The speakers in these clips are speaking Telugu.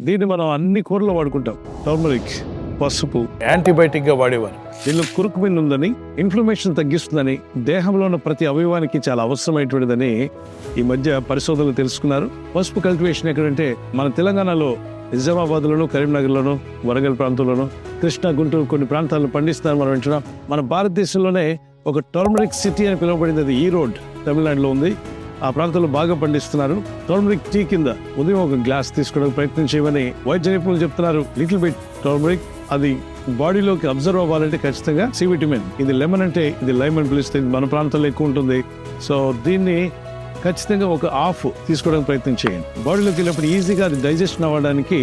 దీన్ని మనం అన్ని కూరలో వాడుకుంటాం. టర్మరిక్ పసుపు. యాంటీబయాటిక్గా వాడేవారు. దీనిలో కురుకుమిన్ ఉందని ఇన్ఫ్లమేషన్ తగ్గిస్తుందని దేహంలో ఉన్న ప్రతి అవయవానికి చాలా అవసరమైనటువంటిదని ఈ మధ్య పరిశోధనలు తెలుసుకున్నారు. పసుపు కల్టివేషన్ ఎక్కడంటే మన తెలంగాణలో నిజామాబాద్లోను కరీంనగర్లోను వరంగల్ ప్రాంతంలోను కృష్ణా గుంటూరు కొన్ని ప్రాంతాల్లో పండిస్తారు మనం వింటున్నాం మన భారతదేశంలోనే ఒక టర్మరిక్ సిటీ అని పిలువబడింది. అది ఈ రోడ్ తమిళనాడులో ఉంది. ఆ ప్రాంతంలో బాగా పండిస్తున్నారు. టర్మరిక్ టీ కింద ఉదయం ఒక గ్లాస్ తీసుకోవడానికి ప్రయత్నం చేయమని వైద్య నిపుణులు చెప్తున్నారు. లిటిల్ బిట్ టర్మరిక్ అది బాడీలోకి అబ్జర్వ్ అవ్వాలంటే ఖచ్చితంగా సి విటమిన్ ఇది లెమన్ అంటే ఇది లైమన్ అని పిలుస్తుంది మన ప్రాంతంలో ఎక్కువ ఉంటుంది. సో దీన్ని ఖచ్చితంగా ఒక హాఫ్ తీసుకోవడానికి ప్రయత్నం చేయండి. బాడీలోకి వెళ్ళినప్పుడు ఈజీగా అది డైజెషన్ అవ్వడానికి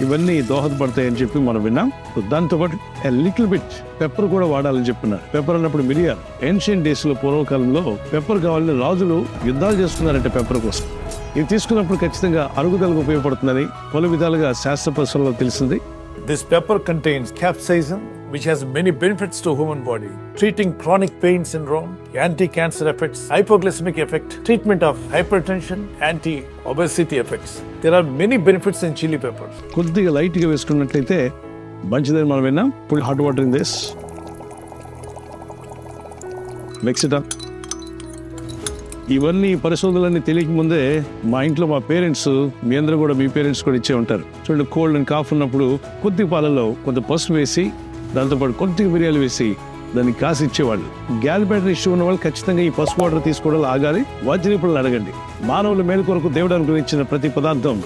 ఇవన్నీ దోహదపడతాయని చెప్పి మనం విన్నాం. దాంతోపాటు లిటిల్ బిట్ పెప్పర్ కూడా వాడాలని చెప్పినారు. పెప్పర్ అన్నప్పుడు మిరియాలు. ఏన్షియన్ డేస్లో పూర్వకాలంలో పెప్పర్ కావాలని రాజులు యుద్ధాలు చేస్తున్నారంటే పెప్పర్ కోసం. ఇది తీసుకున్నప్పుడు ఖచ్చితంగా అరుగుదలకు ఉపయోగపడుతుందని పలు విధాలుగా శాస్త్ర పరిశ్రమలో తెలిసింది. This pepper contains capsaicin which has many benefits to human body, treating chronic pain syndrome, anti-cancer effects, hypoglycemic effect, treatment of hypertension, anti-obesity effects. There are many benefits in chili pepper. కొద్దిగా లైట్గా వేసుకున్నట్లయితే మంచిదని మనం విన్నాం full hot water in this mix it up ఇవన్నీ పరిశోధనలన్నీ తెలియక ముందే మా ఇంట్లో మా పేరెంట్స్ మీ అందరూ కూడా మీ పేరెంట్స్ కూడా ఇచ్చే ఉంటారు చూడండి కోల్డ్ అండ్ కాఫ్ ఉన్నప్పుడు కొద్ది పాలలో కొంత పసుపు వేసి దాంతోపాటు కొద్దిగా మిరియాలు వేసి దాన్ని కాసి ఇచ్చేవాళ్ళు గ్యాల్ బ్యాటరీ ఇష్యూ ఉన్న వాళ్ళు ఖచ్చితంగా ఈ పసుపు వాటర్ తీసుకోవడం ఆగాలి. వైద్య అడగండి. మానవుల మేలు కొరకు దేవుడు అనుగ్రహించిన ప్రతి పదార్థం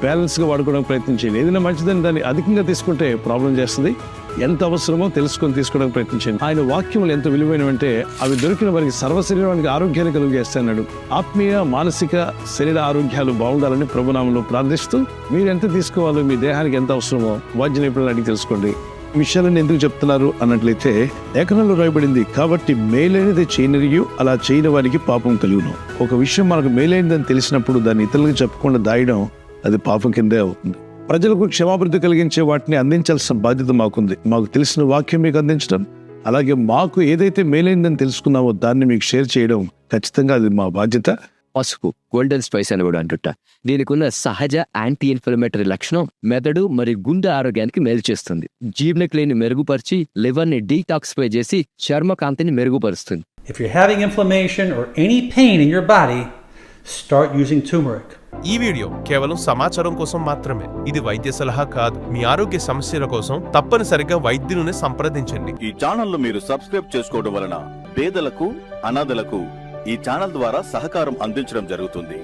బ్యాలెన్స్గా వాడుకోవడానికి ప్రయత్నించండి ఏదైనా మంచిదని దాన్ని అధికంగా తీసుకుంటే ప్రాబ్లం చేస్తుంది. ఎంత అవసరమో తెలుసుకొని తీసుకోవడానికి ప్రయత్నించండి ఆయన వాక్యములు ఎంత విలువైనవంటే అవి దొరికిన వారికి సర్వశరీరానికి ఆరోగ్యాన్ని కలుగజేస్తాడు ఆత్మీయ మానసిక శరీర ఆరోగ్యాలు బాగుండాలని ప్రభునామంలో ప్రార్థిస్తూ మీరు ఎంత తీసుకోవాలో మీ దేహానికి ఎంత అవసరమో వైద్య నిపుణులు అడిగి తెలుసుకోండి. విషయాలను ఎందుకు చెప్తున్నారు అన్నట్లయితే లేఖనంలో రాయబడింది కాబట్టి మేలైనది చేయనరియు అలా చేయని వారికి పాపం కలుగును. ఒక విషయం మనకు మేలైనదని తెలిసినప్పుడు దాన్ని ఇతరులకు చెప్పకుండా దాయడం అది పాపం కిందే అవుతుంది. ప్రజలకు క్షమాభివృద్ధి కలిగించే వాటిని అందించాల్సిన బాధ్యత మాకుంది. మాకు తెలిసిన వాక్యం మీకు అందించడం అలాగే మాకు ఏదైతే మేలైందని తెలుసుకున్నామో దాన్ని మీకు షేర్ చేయడం ఖచ్చితంగా అది మా బాధ్యత. పసుపు గోల్డెన్ స్పైస్ అని కూడా అంటుంట. దీనికి ఉన్న సహజ యాంటీ ఇన్ఫ్లమేటరీ లక్షణం మెదడు మరియు గుండె ఆరోగ్యానికి మేలు చేస్తుంది. జీర్ణక్రియని మెరుగుపరిచి లివర్ని డీటాక్సిఫై చేసి చర్మ కాంతిని మెరుగుపరుస్తుంది. If you're having inflammation or any pain in your body, start using turmeric. ఈ వీడియో కేవలం సమాచారం కోసం మాత్రమే. ఇది వైద్య సలహా కాదు. మీ ఆరోగ్య సమస్యల కోసం తప్పనిసరిగా వైద్యుని సంప్రదించండి. ఈ ఛానల్ మీరు సబ్స్క్రైబ్ చేసుకోవడం వలన పేదలకు అనాథలకు ఈ ఛానల్ ద్వారా సహకారం అందించడం జరుగుతుంది.